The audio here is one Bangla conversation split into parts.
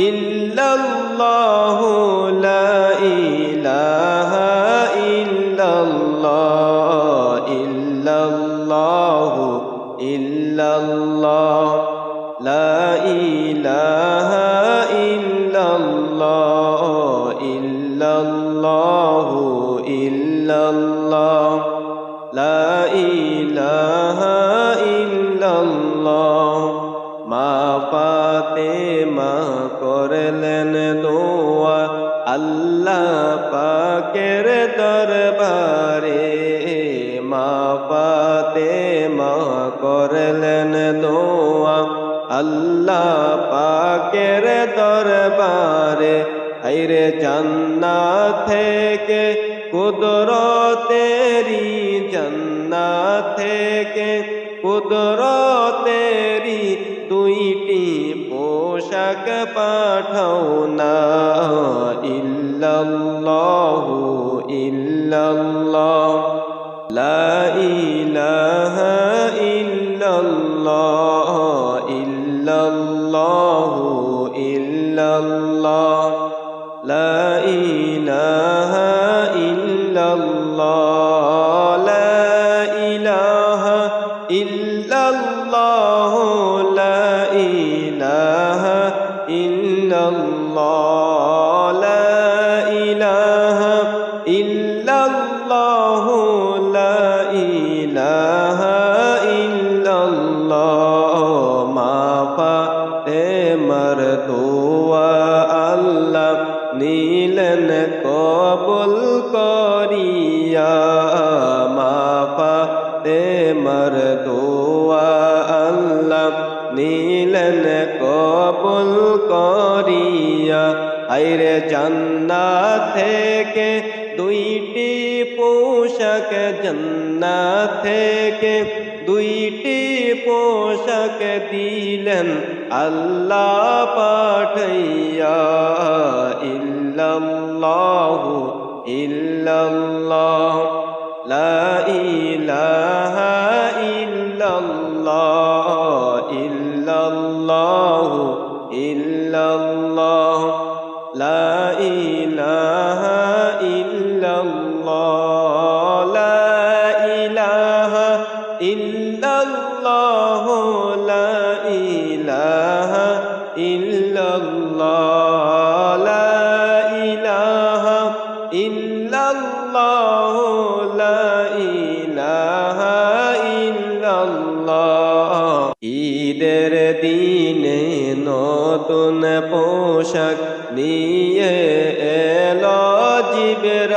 ইল্লাল্লাহ করলেন দোয়া আল্লাহ পাকের দরবারে। মা পাতে মা করলেন দোয়া আল্লাহ পাকের দরবারে। হাইরে জান্নাত থেকে কুদরতেরি জান্নাত থেকে কুদরতেরি পাঠাও না ইল্লাল্লাহু ইল্লাল্লাহ লা ইলাহা করিয়া আইরে জান্নাত থেকে দুইটি পোশাক জান্নাত থেকে দুইটি পোশাক দিলেন আল্লাহ পাঠাইয়া, ইল্লাল্লাহু ইল্লাল্লাহ, লা ইলাহা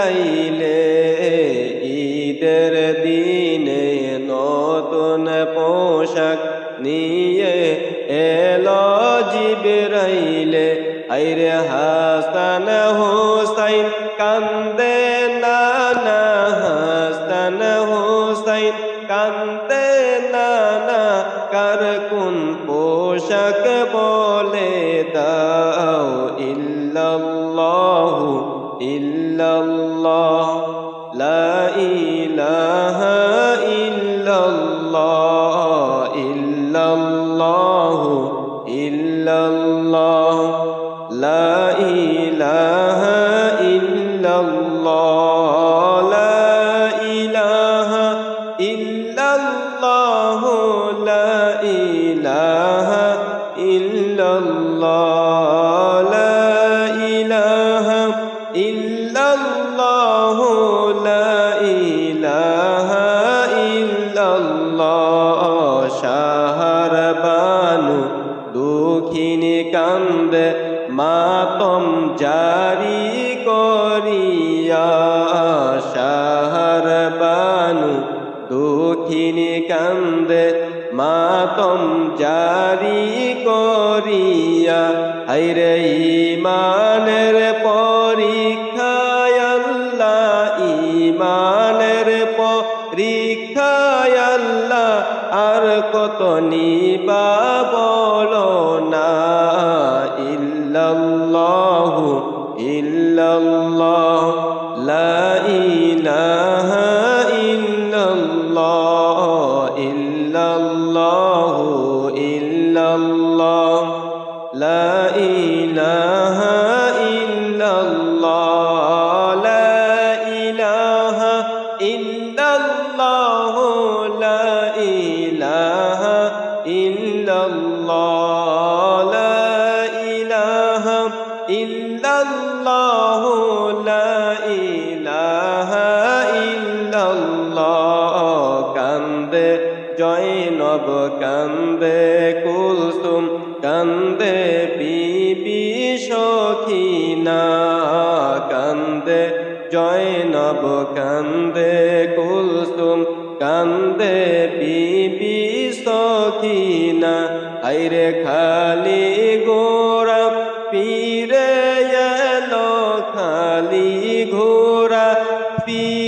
জিবরাইলে ঈদের দিনে নতুন পোশাক নিয়ে এলো জিবরাইলে। আইরে হাসান ইল্লাল্লাহ শাহর বানু দুঃখিনী কান্দে, মাতম জারি করিয়া শাহর বানু দুঃখিনী কান্দে মাত মাতম জারি করিয়া হাইরে আর কত কান্দে কুলসুম, কান্দে বিবি সখিনা কান্দে জয়নব, কান্দে কুলসুম, কান্দে বিবি সখিনা হাইরে খালি গোরা পীরে এলো খালি ঘোরা পীরে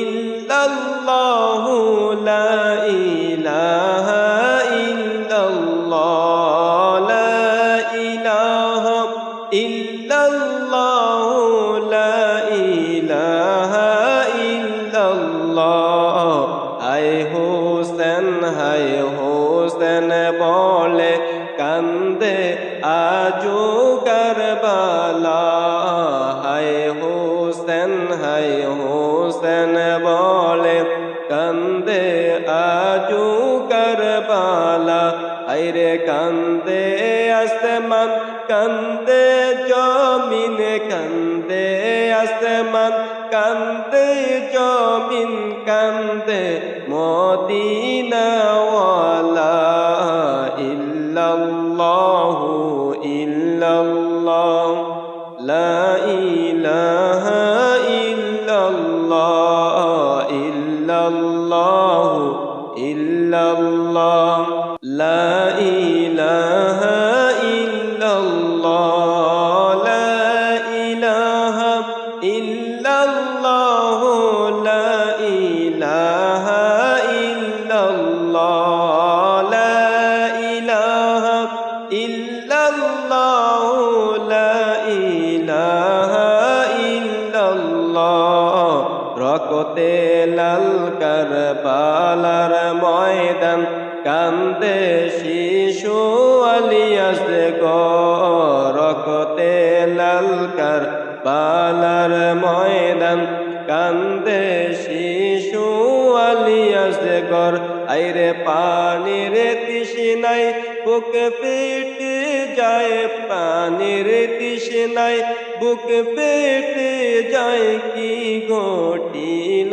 ইল্লাল্লাহ লা ইলাহা ইল্লাল্লাহ, লা ইলাহা ইল্লাল্লাহ, লা ইলাহা ইল্লাল্লাহ। হায় হোসেন হায় হোসেন বলে কান্দে আজো কারবালা। হায় হোসেন হায় হোসেন হায়রে কান্দে আসমান কান্দে জমিন কান্দে আসমান কান্দে জমিন, কান্দে মদিনাওয়ালা ইল্লাল্লাহু ইল্লাল্লাহ, লা ইলাহা ইল্লাল্লাহ, ইল্লাল্লাহু ইল্লাল্লাহ লা ইলাহা ইল্লাল্লাহ কারবালার ময়দান কান্দে শিশু আলিয়াস গো রকতে লাল কারবালার ময়দান কান্দে শিশু আলিয়াস গর। আইরে পানির তৃষ্ণাই বুক পেটে যায় পানির তৃষ্ণাই বুক পেটে যায় কি ঘটিল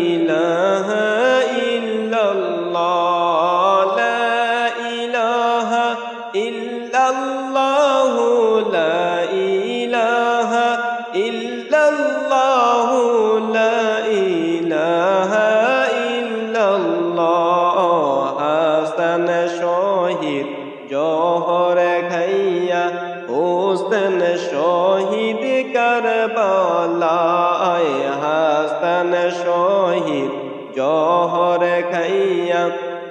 শহীদ জহর খাইয়া হোসেন শহীদ কারবালায় হাসান শহীদ জহর খাইয়া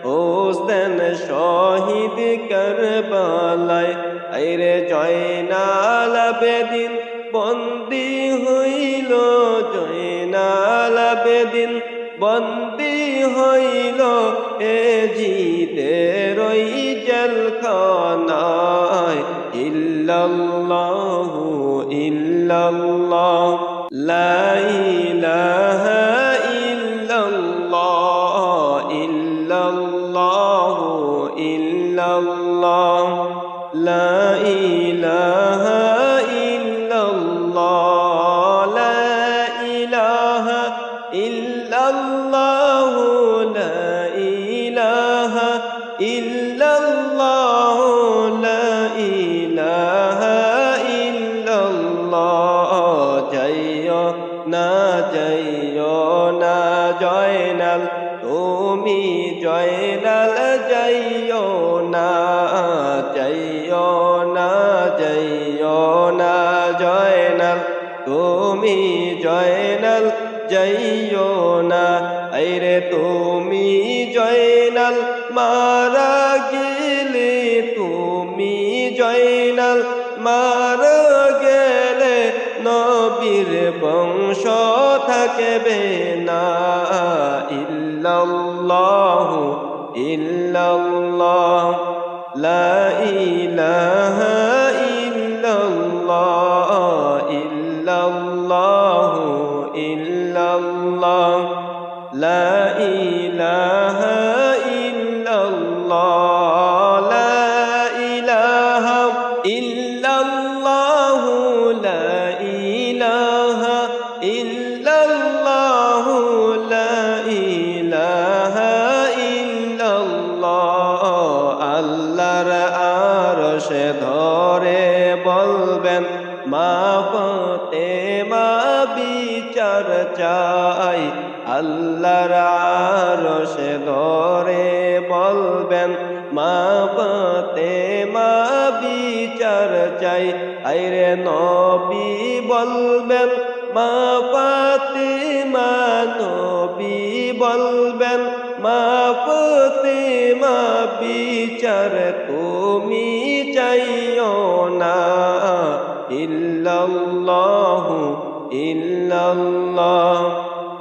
হোসেন শহীদ কারবালায়। আইরে জয়নাল বেদিন জয়নাল বেদিন বন্দি হইল এ জিতে জেলখানায় ইল্লাল্লাহু ইল্লাল্লাহ লা ইলাহা তুমি জয়নাল, যাইও না। আইরে তুমি জয়নাল, মারা গেলে তুমি জয়নাল, মারা গেলে নবীর বংশ থাকবে না। ইল্লাল্লাহু, ইল্লাল্লাহ, লা ইলাহা আল্লাহর আরশে ধরে বলবেন, মা পতে মা বিচার চাই। আইরে নবী বলবেন, মা পাতে মা নবী বলবেন, মা পতে মা বিচার তুমি চাইও না। ইল্লাল্লাহু ইল্লাল্লাহ।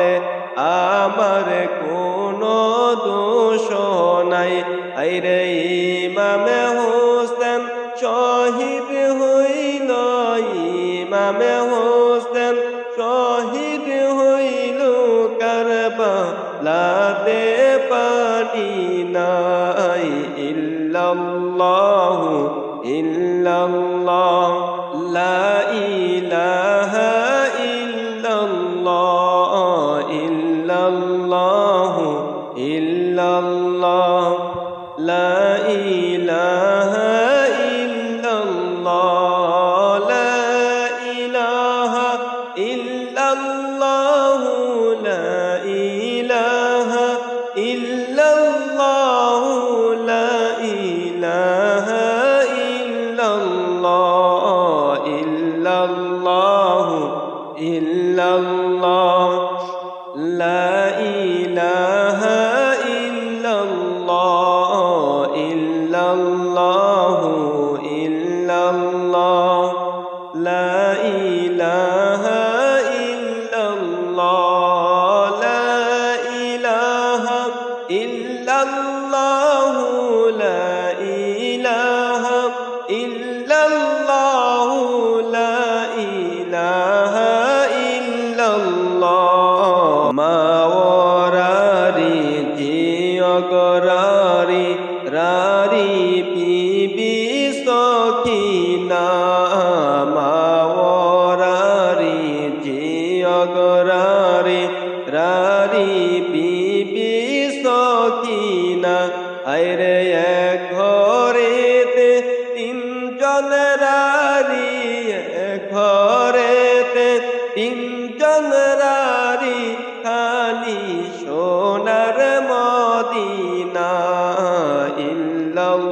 বলে, আমার কোনো দোষ নাই। আইরে ইমামে হোসেন শহীদ হইল, ইমামে হোসেন শহীদ হইল কারবা লাতে পানি নাই ইল্লাল্লাহ। ইল্লাল্লাহু ইল্লাল্লাহ রারি পিবি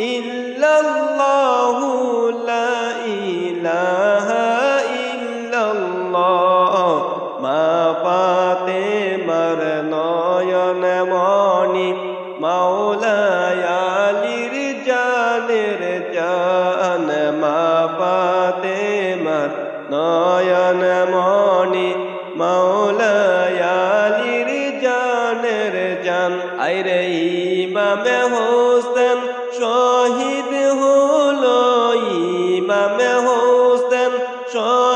إلا 저